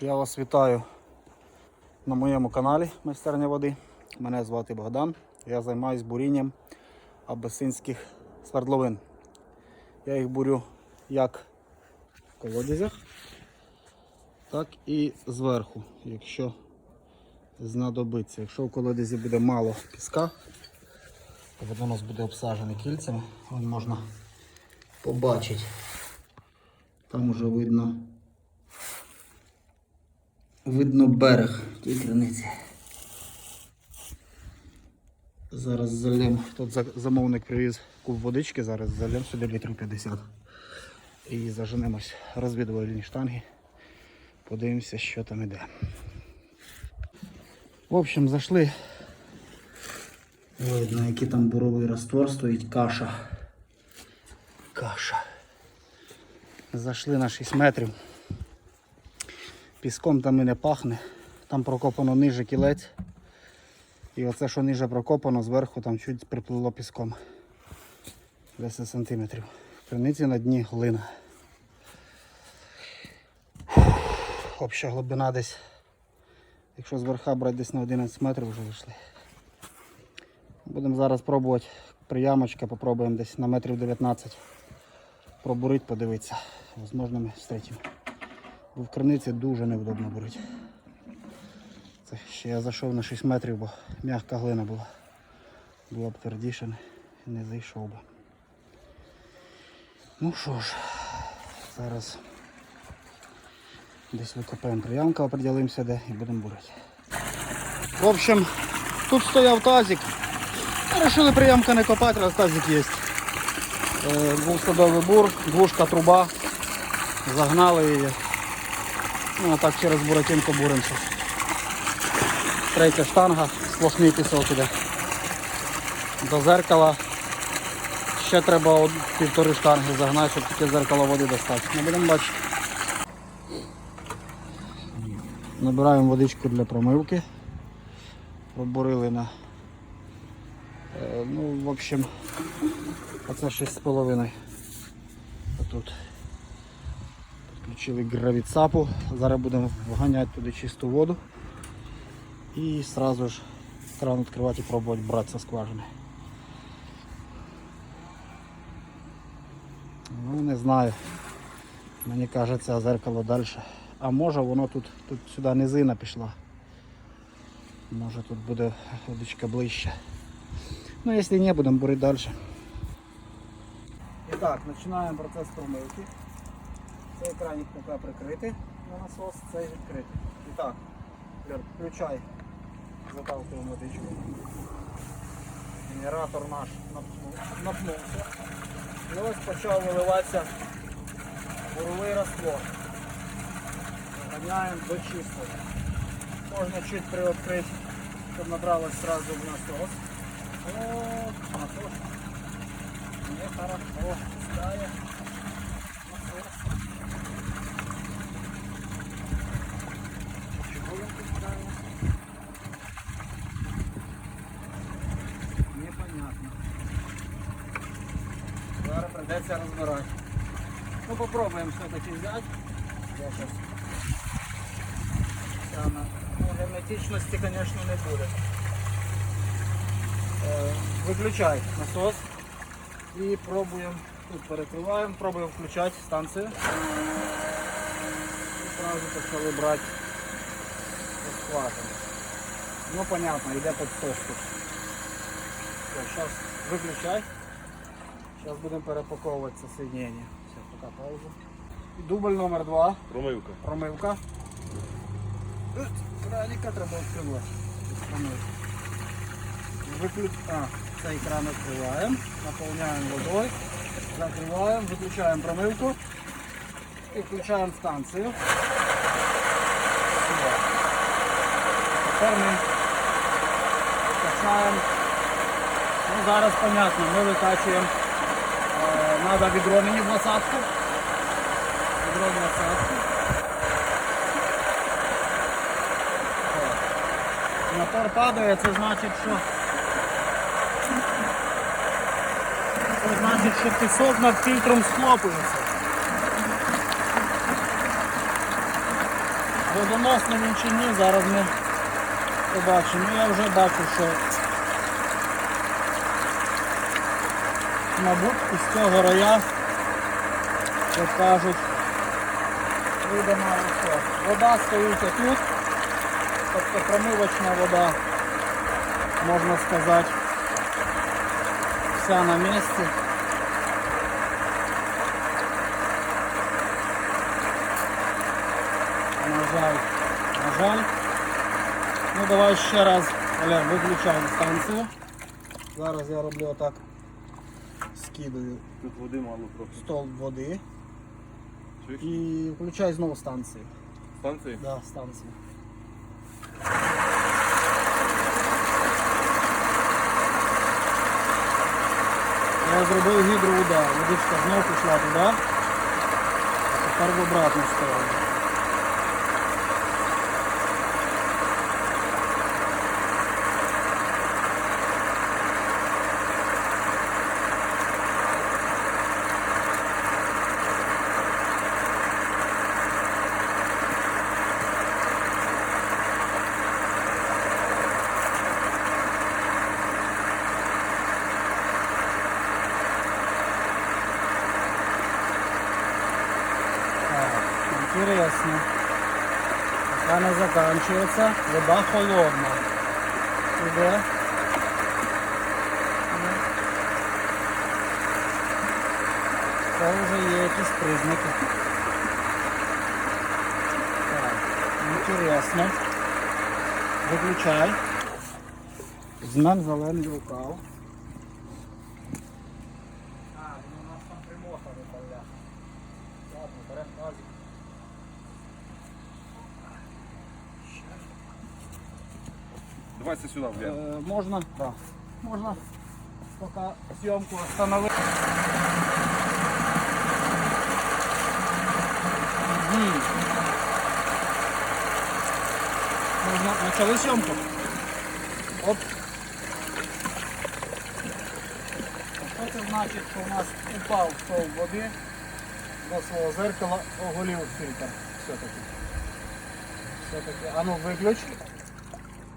Я вас вітаю на моєму каналі Майстерня води. Мене звати Богдан. Я займаюся бурінням абесинських свердловин. Я їх бурю як в колодязях, так і зверху, якщо знадобиться. Якщо в колодязі буде мало піска, то водонос буде обсаджений кільцями, Вон можна побачити. Там уже видно видно берег тієї криниці. Зараз залем. Тут замовник привіз куб водички, зараз залем сюди літрів 50. І заженемось розвідувальні штанги. Подивимося, що там іде. В общем, зайшли. Видно, який там буровий раствор стоїть, каша. Каша. Зайшли на 6 метрів. Піском там і не пахне. Там прокопано ниже кілець. І оце, що ниже прокопано, зверху там чуть приплило піском. 10 сантиметрів. Криниці на дні глина. Обща глибина десь. Якщо зверха брати десь на 11 метрів вже вийшли. Будемо зараз пробувати приямочка, попробуємо десь на метрів 19 пробурити, подивитися. Можливо, ми зустрітимо. В криниці дуже невдобно бурити. Це ще я зайшов на 6 метрів, бо м'яка глина була. Була б твердіше, не зайшов би. Ну що ж, зараз десь викопаємо приямка, оприділимося де і будемо бурити. В общем, тут стояв тазик. Решили приямка не копати, раз тазик є. Е, Був садовий бур, двушка труба. Загнали її. Ну, а так через буратинку буримося. Третя штанга, сплошний пісок іде. До зеркала. Ще треба півтори штанги загнати, щоб таке зеркало води достати. Не будемо бачити. Набираємо водичку для промивки. Пробурили на. е, Ну, в общем, оце 6,5. Отут. Включили гравіцапу. Зараз будемо вганяти туди чисту воду. І одразу ж кран відкривати і пробувати братися скважини. Ну не знаю. Мені кажеться зеркало далі. А може воно тут, тут сюди низина пішла. Може тут буде водичка ближче. Ну якщо ні, будемо бурити далі. І так, починаємо процес промивки. Цей кранік поки прикритий на насос, цей відкритий. І так, включай, заталкуємо водичку. Генератор наш напнувся. І ось почав виливатися буровий раствор. Ганяємо до чистого. Можна чуть приоткрити, щоб набралось сразу в насос. О, насос. Не хорошо, пускає. Насос. Чего я пускаю? Непонятно. Зараз придеться розбирати. Ну попробуємо все-таки взяти. Сейчас ну, герметичності, звісно, не буде. Е, Виключай насос і пробуємо, тут перекриваємо, пробуємо включати станцію. І одразу почали брати розхватом. Ну понятно, йде під тосту. Зараз виключай. Зараз будемо перепаковувати це соединение. Все, пока пауза. Дубль номер два. Промивка. Промивка. Е, Краника треба відкривати. Промивка. А, цей кран відкриваємо, наповняємо водою, закриваємо, виключаємо промивку і включаємо станцію. Тепер ми качаємо. Ну, зараз понятно, ми викачуємо. Треба відро мені двадцятку. Відро двадцятку. Напор падає, це значить, що це значить, що пісок над фільтром схлопується. Водоносний він чи ні, зараз ми побачимо. Ну, Я вже бачу, що мабуть із цього рая, як кажуть, вийде що. Вода стоїть отут, тобто промивочна вода, можна сказати, вся на місці. На жаль, на жаль. Ну давай ще раз, Олег, виключаємо станцію. Зараз я роблю отак. Скидаю Тут води мало трохи. столб води? І включаю знову станции. Станції? Да, станции. Я зробив гідроудар. Водичка знову пішла туди, а тепер в обратну сторону. Так, интересно. Пока не заканчивается. Вода холодна. Іде. Це вже є признаки. Так, інтересно. Виключай. Знак зелений рукав. А, він у нас там примотаний, бля. Ладно, берем газик. Сюди вліво. Е, можна, да. Можна поки зйомку остановити. Мгм. Можна почали зйомку. Оп. Що це значить, що у нас упав стовп води до свого зеркала, оголів фільтр все-таки. Все-таки. А ну виключ.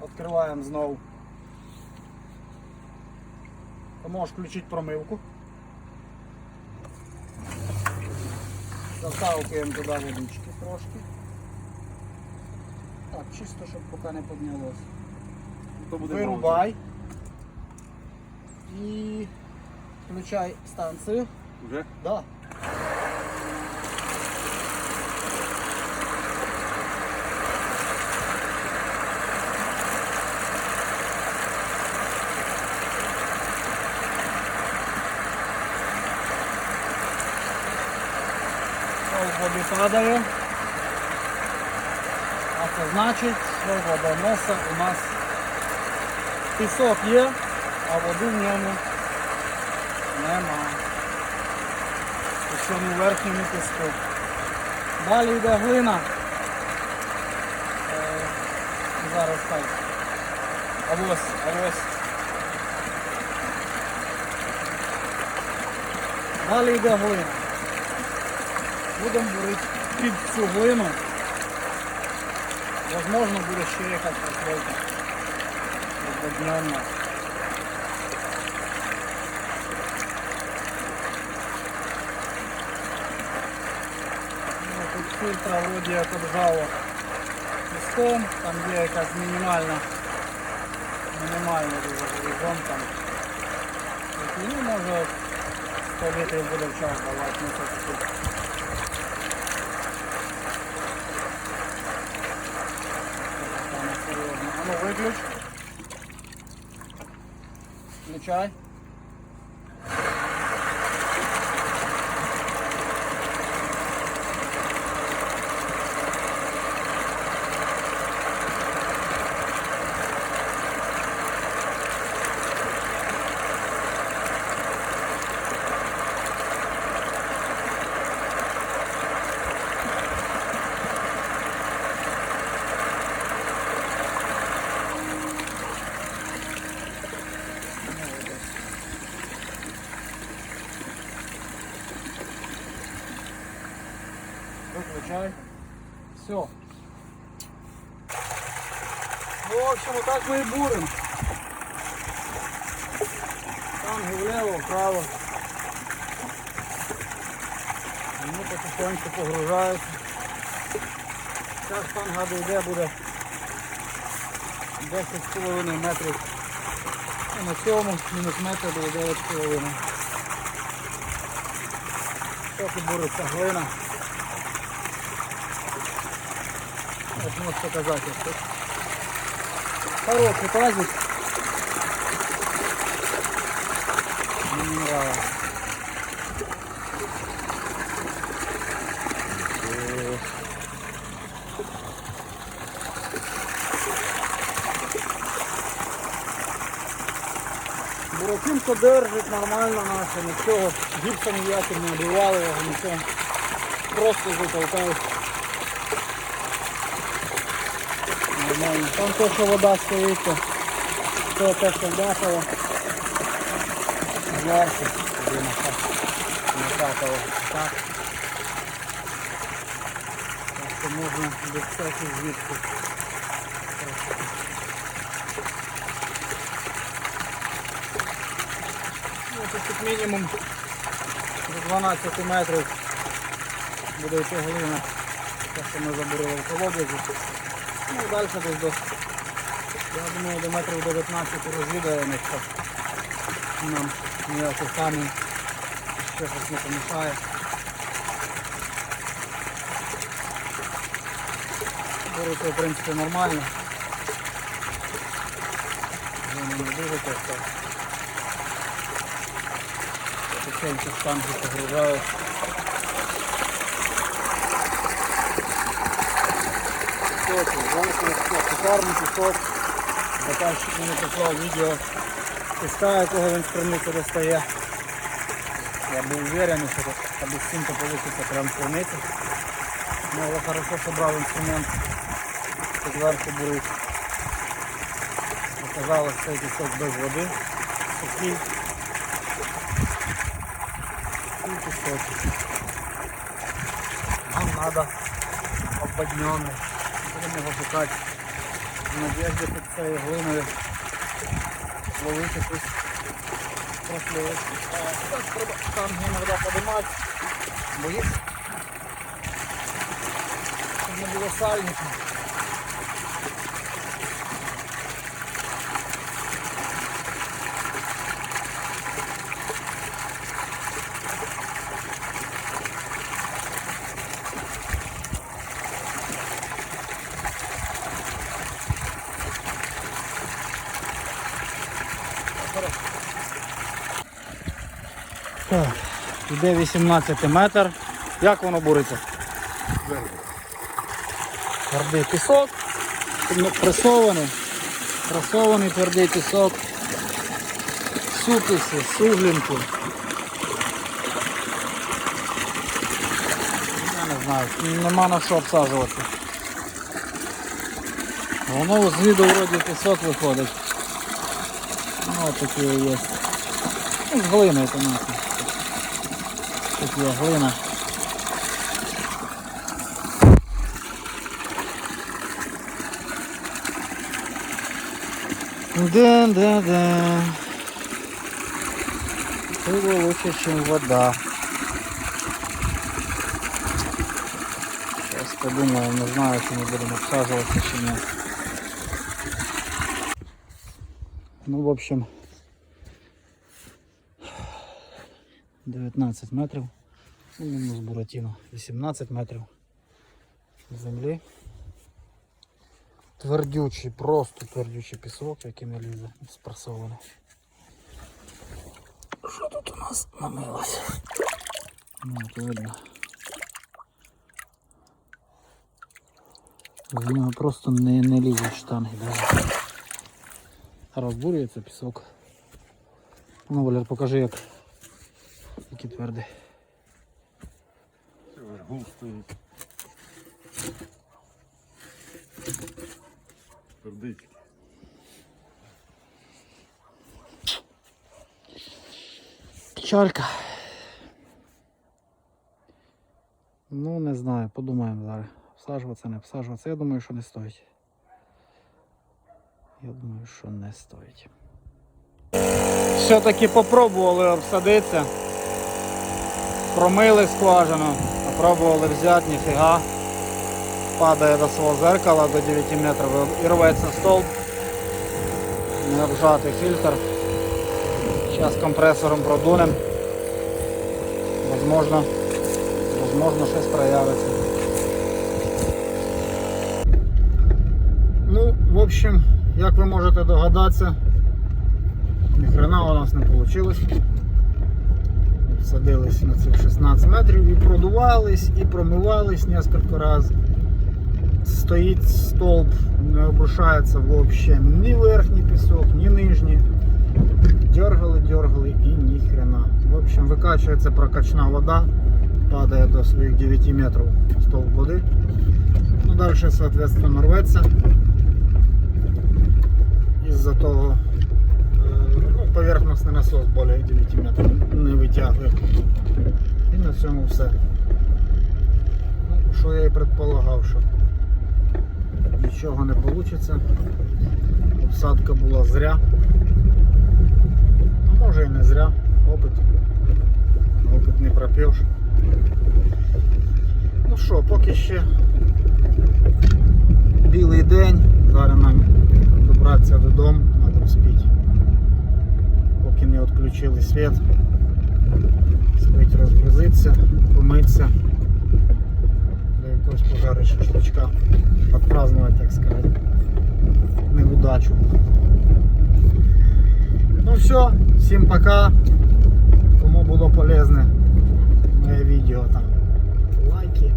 Открываем знову. Ти можеш включити промивку. Заталкуємо туди водички трошки. Так, чисто, щоб поки не піднялось. То буде Вирубай. І включай станцію. мало. Вже? Да. Води. А це значить, що водоноса у нас пісок є, а води в ньому нема у цьому верхньому піску. Далі йде глина. Е, зараз так. А ось, а ось. Далі йде глина. Будемо бурити під цю глину. Возможно буде ще якась прослойка. Однодневна. Ну, Тут фільтра вроді як обжало піском, там є якась мінімальна, мінімальна дуже горизонт там. Ну, може 100 літрів буде в час давати, ну це таки. Це не серйозно. А ну виключ. Включай. Выключай. Все. В общем, отак ми і буримо. Там вліво, вправо. Вони потихоньку погружаються. Зараз штанга дійде буде 10,5 метрів. І на цьому мінус метр буде 9,5. Поки буриться глина. Ось можу показати. Хороший. Е, Буратинка держить нормально наше, нічого, гіпсом ніяким не обривали його, нічого. Просто затолкають. Нормально. Там то, що вода стоїть, то, те, що вдахало. Зверху, туди накапало. Так. Так що можна достати звідси. Ну, тут мінімум до 12 метрів буде йти глина. Те, що ми забурили в колодязі. Ну далі десь до, я думаю, до метрів 19 розвідаємо, якщо нам ніяких камінь ще щось не помішає. Беруться, в принципі, нормально. Вони не дуже товсто. Потихеньку штанги погружають. Пісок, золотий пісок, шикарний пісок. Заказчик мені прислав відео піска, якого він з криниці. Я був уверен, що тут абісцинка вийде прям криниці. Ну, але хорошо, що брав інструмент зверху бурить. Оказалось, цей пісок без води. Такий. Такий пісочок. Нам треба ободнений. Будемо його шукати. В надежді під цією глиною ловити якусь прослівочку. Там іноді подимати, бо їх щоб не було сальника. Так, іде 18 метр. Як воно буриться? Твердий пісок, ну, пресований, пресований твердий пісок, суписи, суглінки. Я не знаю, нема на що обсаджувати. Воно звіду вроді пісок виходить. Ну, от такі є. Ну, з глиною, понятно. Тут є глина. Да, да, да. Пиво лучше, чем вода. Сейчас подумаем, не знаю, чи ми будемо обсаживаться ні. Ну, в общем, 19 метрів. Ну, мінус Буратіно. 18 метрів землі. Твердючий, просто твердючий пісок, який не лізе, спресований. Що тут у нас намилося? Ну, от видно. В нього просто не, не лізуть штанги даже. Розбурюється пісок. Ну, Валер, покажи як. Який твердий. Гул стоїть. Твердий. Печалька. Ну, не знаю, подумаємо зараз. Всаджуватися, не всаджуватися. Я думаю, що не стоїть. Я думаю, що не стоїть. Все-таки попробували обсадитися. Промили скважину, попробували взяти, ніфіга. Падає до свого зеркала до 9 метрів і рветься стовп. Не обжатий фільтр. Зараз компресором продунем. Возможно, возможно щось проявиться. Ну, в общем, як ви можете догадатися, ніхрена у нас не вийшло. Садились на цих 16 метрів і продувались, і промивались несколько разів. Стоїть столб, не обрушається взагалі ні верхній пісок, ні нижній. Дергали, дергали і ні хрена. В общем, викачується прокачна вода, падає до своїх 9 метрів стовп води. Ну, далі, соответственно, рветься. Із-за того поверхностний насос більше 9 метрів не витягує. І на цьому все. Ну, що я і предполагав, що нічого не вийде. Обсадка була зря. А може і не зря. Опит. Опит не проп'єш. Ну що, поки ще білий день. Зараз нам добратися додому, треба спіти. Поки не відключили світ. Спить розгрузитися, помитися. До якогось пожарить шашличка. Отпраздновать, так сказати. Неудачу. Ну все, всім пока. Кому було полезне моє відео там. Лайки.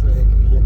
Це як